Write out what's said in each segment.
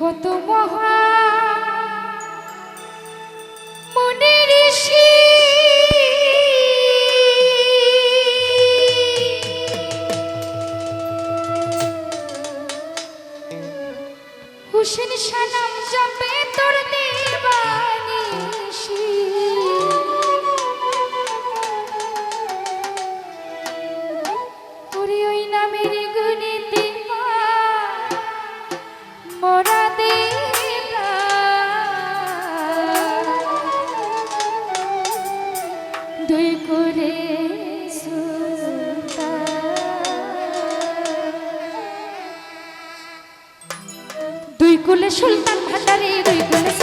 কত মহা মনে ঋষি। হুসেন সালাম জপে তোর দেবা। দুই দুই কুলে সুলতান ভাটারি দুই কুলে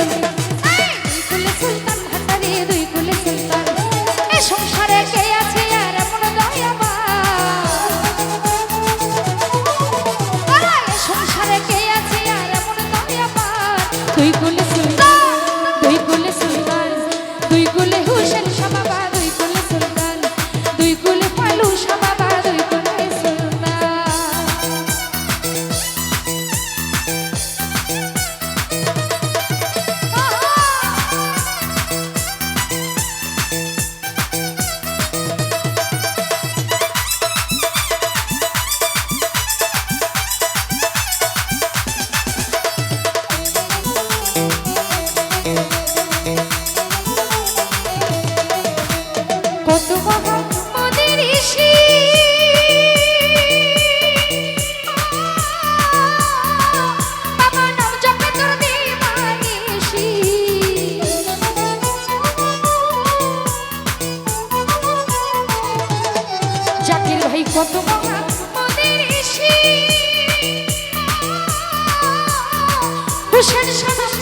তাই কত মহা হুসেন সদস্য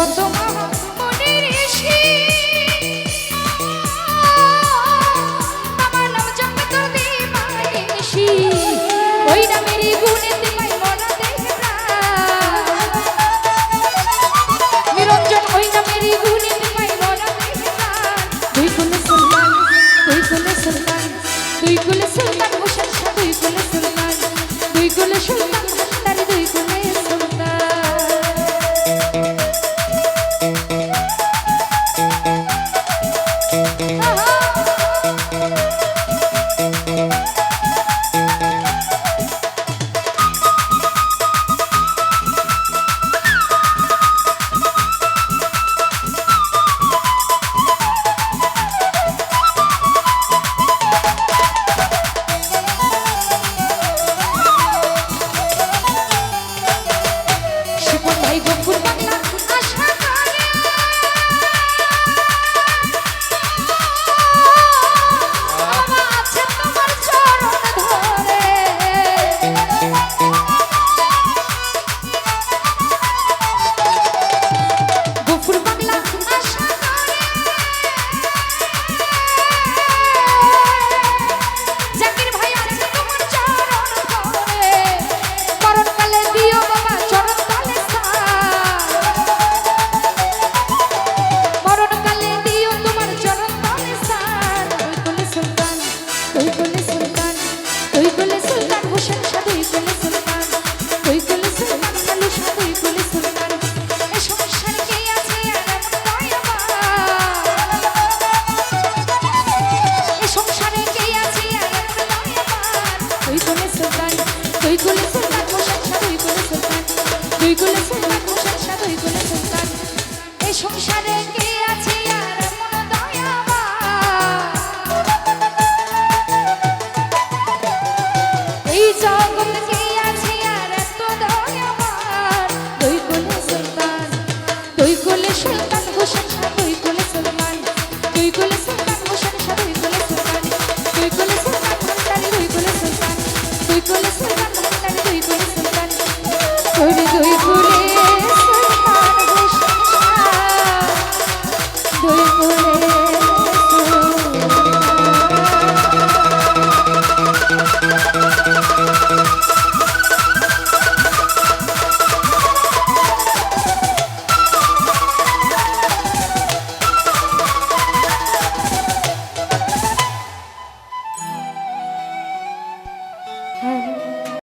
কত মনের এসে আমার নাম জপে তোর দিবানিসি ওই নামের গুণে দিবাই মরা দেখে নিরঞ্জন, ওই নামের গুণে দিবাই মরা দেখে তুই কুলে সুলতান তুই কুলে সুলতান তুই কুলে সুলতান হোসেন তুই কুলে সুলতান তুই কুলে সুলতান। সংসারে দুই কোলে সুলতান দুই কোলে সুলতান হোসেন শাহ দুই কোলে